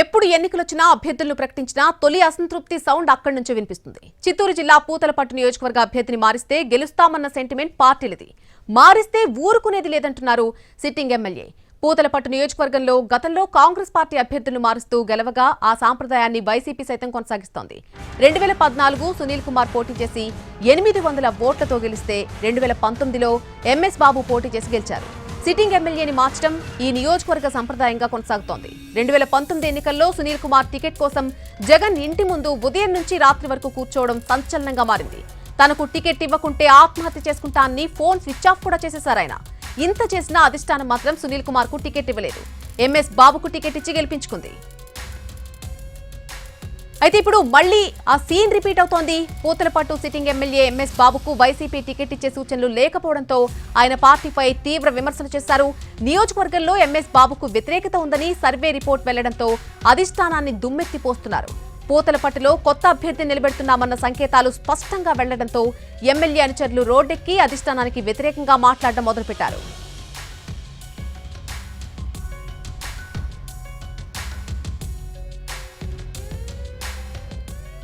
ఎప్పుడు ఎన్నికలొచ్చినా అభ్యర్థులను ప్రకటించినా తొలి అసంతృప్తి సౌండ్ అక్కడి నుంచి వినిపిస్తుంది. చిత్తూరు జిల్లా పూతలపట్టు నియోజకవర్గ అభ్యర్థిని మారిస్తే గెలుస్తామన్న సెంటిమెంట్ పార్టీలది. మారిస్తే ఊరుకునేది లేదంటున్నారు సిట్టింగ్ ఎమ్మెల్యే. పూతలపట్టు నియోజకవర్గంలో గతంలో కాంగ్రెస్ పార్టీ అభ్యర్థులను మారుస్తూ గెలవగా ఆ సాంప్రదాయాన్ని వైసీపీ సైతం కొనసాగిస్తోంది. రెండు వేల పద్నాలుగు సునీల్ కుమార్ పోటీ చేసి ఎనిమిది వందల ఓట్లతో గెలిస్తే రెండు వేల పంతొమ్మిదిలో ఎంఎస్ బాబు పోటీ చేసి గెలిచారు. సిట్టింగ్ ఎమ్మెల్యేని మార్చడం ఈ నియోజకవర్గ సంప్రదాయంగా కొనసాగుతోంది. రెండు వేల పంతొమ్మిది ఎన్నికల్లో సునీల్ కుమార్ టికెట్ కోసం జగన్ ఇంటి ముందు ఉదయం నుంచి రాత్రి వరకు కూర్చోవడం సంచలనంగా మారింది. తనకు టికెట్ ఇవ్వకుంటే ఆత్మహత్య చేసుకుంటా అని ఫోన్ స్విచ్ ఆఫ్ కూడా చేసేశారు ఆయన. ఇంత చేసినా అధిష్టానం మాత్రం సునీల్ కుమార్కు టికెట్ ఇవ్వలేదు. ఎంఎస్ బాబుకు టికెట్ ఇచ్చి గెలిపించుకుంది. అయితే ఇప్పుడు మళ్ళీ ఆ సీన్ రిపీట్ అవుతోంది. పూతలపట్టు సిట్టింగ్ ఎమ్మెల్యే ఎంఎస్ బాబుకు వైసీపీ టికెట్ ఇచ్చే సూచనలు లేకపోవడంతో ఆయన పార్టీపై తీవ్ర విమర్శలు చేశారు. నియోజకవర్గంలో ఎంఎస్ బాబుకు వ్యతిరేకత ఉందని సర్వే రిపోర్ట్ వెళ్ళడంతో అధిష్టానాన్ని దుమ్మెత్తిపోస్తున్నారు. పూతలపట్టులో కొత్త అభ్యర్థి నిలబెడుతున్నామన్న సంకేతాలు స్పష్టంగా వెళ్ళడంతో ఎమ్మెల్యే అనుచరులు రోడ్డెక్కి అధిష్టానానికి వ్యతిరేకంగా మాట్లాడడం మొదలుపెట్టారు.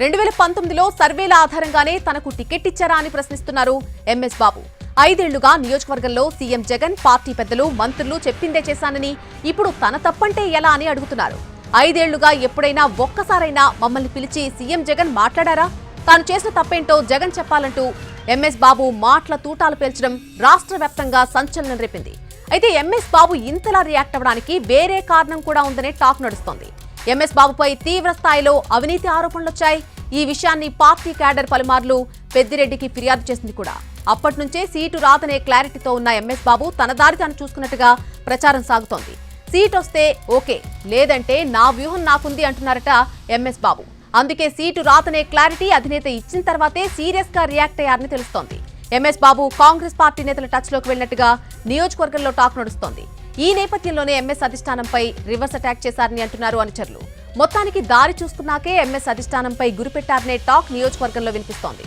రెండు వేల పంతొమ్మిదిలో సర్వేల ఆధారంగానే తనకు టికెట్ ఇచ్చారా అని ప్రశ్నిస్తున్నారు ఎంఎస్ బాబు. ఐదేళ్ళుగా నియోజకవర్గంలో సీఎం జగన్ పార్టీ పెద్దలు మంత్రులు చెప్పిందే చేశానని ఇప్పుడు తన తప్పంటే ఎలా అని అడుగుతున్నారు. ఐదేళ్ళుగా ఎప్పుడైనా ఒక్కసారైనా మమ్మల్ని పిలిచి సీఎం జగన్ మాట్లాడారా? తాను చేసిన తప్పేంటో జగన్ చెప్పాలంటూ ఎంఎస్ బాబు మాటల తూటాలు పేల్చడం రాష్ట్ర వ్యాప్తంగా సంచలనం రేపింది. అయితే ఎంఎస్ బాబు ఇంతలా రియాక్ట్ అవ్వడానికి వేరే కారణం కూడా ఉందనే టాక్ నడుస్తోంది. ఎంఎస్ బాబుపై తీవ్ర స్థాయిలో అవినీతి ఆరోపణలొచ్చాయి. ఈ విషయాన్ని పార్టీ క్యాడర్ పలుమార్లు పెద్దిరెడ్డికి ఫిర్యాదు చేసింది కూడా. అప్పటి నుంచే సీటు రాదనే క్లారిటీతో ఉన్న ఎంఎస్ బాబు తన దారి తాను చూసుకున్నట్టుగా ప్రచారం సాగుతోంది. సీట్ వస్తే ఓకే లేదంటే నా వ్యూహం నాకుంది అంటున్నారట ఎంఎస్ బాబు. అందుకే సీటు రాతనే క్లారిటీ అధినేత ఇచ్చిన తర్వాతే సీరియస్గా రియాక్ట్ అయ్యారని తెలుస్తోంది. ఎంఎస్ బాబు కాంగ్రెస్ పార్టీ నేతల టచ్లోకి వెళ్ళినట్టుగా నియోజకవర్గంలో టాక్ నడుస్తోంది. ఈ నేపథ్యంలోనే ఎంఎస్ అధిష్టానంపై రివర్స్ అటాక్ చేశారని అంటున్నారు అనుచరులు. మొత్తానికి దారి చూసుకున్నాకే ఎంఎస్ అధిష్టానంపై గురిపెట్టారనే టాక్ నియోజకవర్గంలో వినిపిస్తోంది.